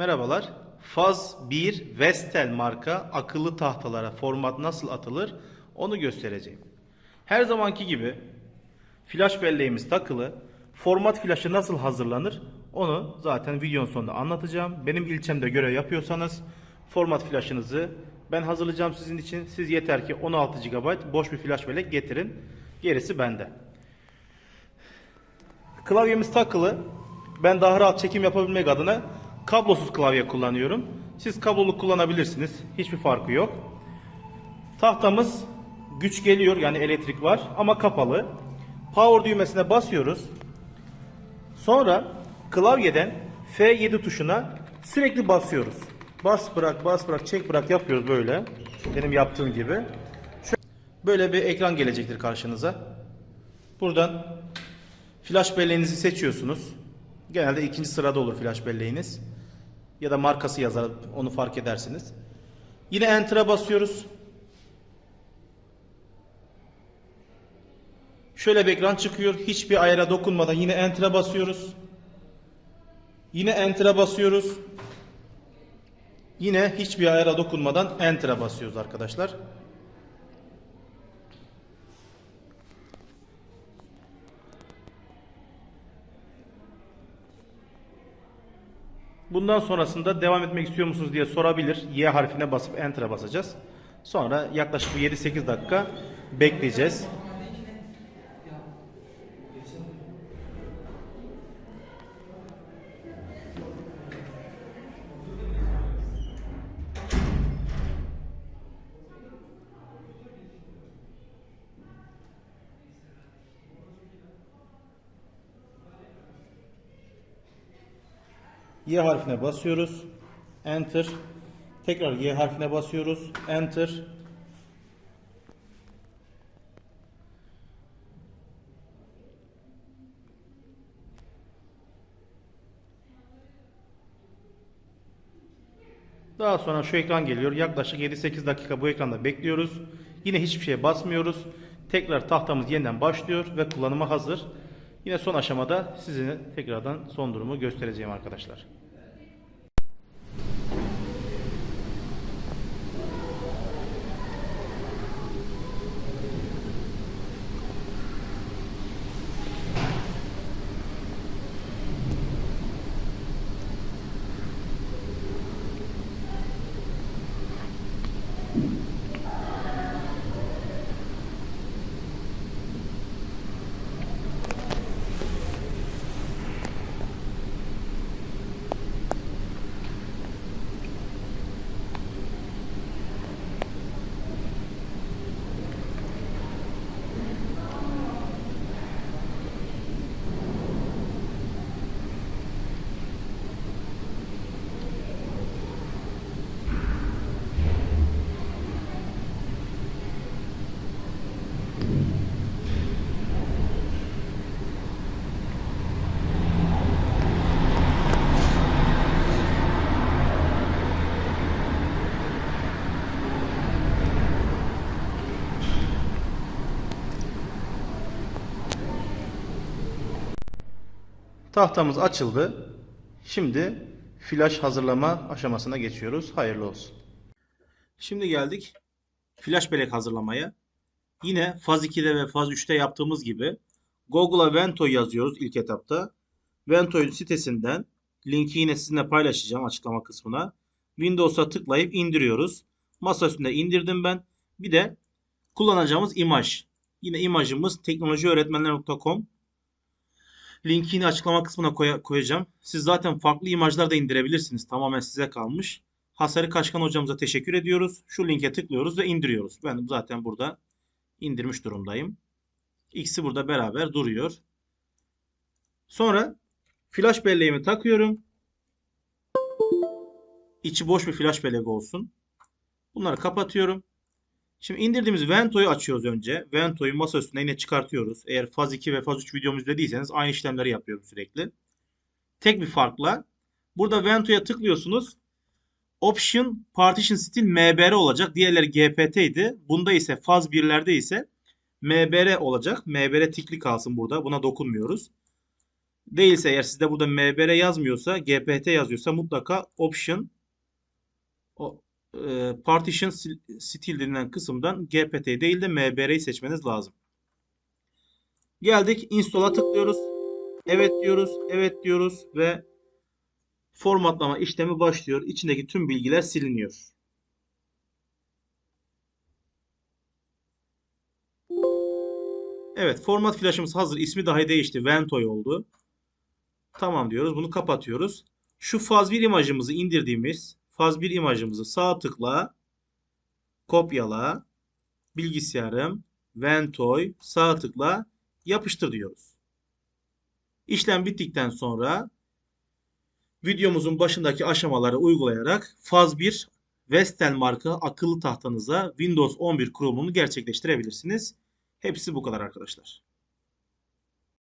Merhabalar. Faz 1 Vestel marka akıllı tahtalara format nasıl atılır onu göstereceğim. Her zamanki gibi flash belleğimiz takılı. Format flaşı nasıl hazırlanır onu zaten videonun sonunda anlatacağım. Benim ilçemde görev yapıyorsanız format flaşınızı ben hazırlayacağım sizin için. Siz yeter ki 16 GB boş bir flash bellek getirin. Gerisi bende. Klavyemiz takılı. Ben daha rahat çekim yapabilmek adına kablosuz klavye kullanıyorum. Siz kablolu kullanabilirsiniz. Hiçbir farkı yok. Tahtamız güç geliyor yani elektrik var ama kapalı. Power düğmesine basıyoruz. Sonra klavyeden F7 tuşuna sürekli basıyoruz. Bas bırak bas bırak çek bırak yapıyoruz böyle. Benim yaptığım gibi. Böyle bir ekran gelecektir karşınıza. Buradan Flash belleğinizi seçiyorsunuz. Genelde ikinci sırada olur flash belleğiniz. Ya da markası yazar onu fark edersiniz. Yine Enter'a basıyoruz. Şöyle bir ekran çıkıyor. Hiçbir ayara dokunmadan yine Enter'a basıyoruz. Yine Enter'a basıyoruz. Yine hiçbir ayara dokunmadan Enter'a basıyoruz arkadaşlar. Bundan sonrasında devam etmek istiyor musunuz diye sorabilir. Y harfine basıp Enter'a basacağız. Sonra yaklaşık bir 7-8 dakika bekleyeceğiz. Y harfine basıyoruz. Enter. Tekrar Y harfine basıyoruz. Enter. Daha sonra şu ekran geliyor. Yaklaşık 7-8 dakika bu ekranda bekliyoruz. Yine hiçbir şeye basmıyoruz. Tekrar tahtamız yeniden başlıyor ve kullanıma hazır. Yine son aşamada size tekrardan son durumu göstereceğim arkadaşlar. Tahtamız açıldı. Şimdi flash hazırlama aşamasına geçiyoruz. Hayırlı olsun. Şimdi geldik flash bellek hazırlamaya. Yine faz 2'de ve faz 3'te yaptığımız gibi Google'a Vento yazıyoruz ilk etapta. Vento'nun sitesinden linki yine sizinle paylaşacağım açıklama kısmına. Windows'a tıklayıp indiriyoruz. Masa üstünde indirdim ben. Bir de kullanacağımız imaj. Yine imajımız teknolojiöğretmenler.com Linkini açıklama kısmına koya- koyacağım. Siz zaten farklı imajlar da indirebilirsiniz. Tamamen size kalmış. Hasarı Kaşkan hocamıza teşekkür ediyoruz. Şu linke tıklıyoruz ve indiriyoruz. Ben zaten burada indirmiş durumdayım. İkisi burada beraber duruyor. Sonra flash belleğimi takıyorum. İçi boş bir flash bellek olsun. Bunları kapatıyorum. Şimdi indirdiğimiz Vento'yu açıyoruz önce. Vento'yu masa üstüne yine çıkartıyoruz. Eğer faz 2 ve faz 3 videomu izlediyseniz aynı işlemleri yapıyorum sürekli. Tek bir farkla. Burada Vento'ya tıklıyorsunuz. Option Partition Stil MBR olacak. Diğerleri GPT idi. Bunda ise faz 1'lerde ise MBR olacak. MBR tikli kalsın burada. Buna dokunmuyoruz. Değilse eğer sizde burada MBR yazmıyorsa, GPT yazıyorsa mutlaka Option Partition Style denilen kısımdan GPT değil de MBR'yi seçmeniz lazım. Geldik install'a tıklıyoruz. Evet diyoruz, evet diyoruz ve formatlama işlemi başlıyor. İçindeki tüm bilgiler siliniyor. Evet, format flash'ımız hazır. İsmi dahi değişti. Ventoy oldu. Tamam diyoruz. Bunu kapatıyoruz. Şu faz 1 imajımızı indirdiğimiz faz 1 imajımızı sağ tıkla, kopyala, bilgisayarım, Ventoy, sağ tıkla, yapıştır diyoruz. İşlem bittikten sonra videomuzun başındaki aşamaları uygulayarak faz 1 Vestel marka akıllı tahtanıza Windows 11 kurulumunu gerçekleştirebilirsiniz. Hepsi bu kadar arkadaşlar.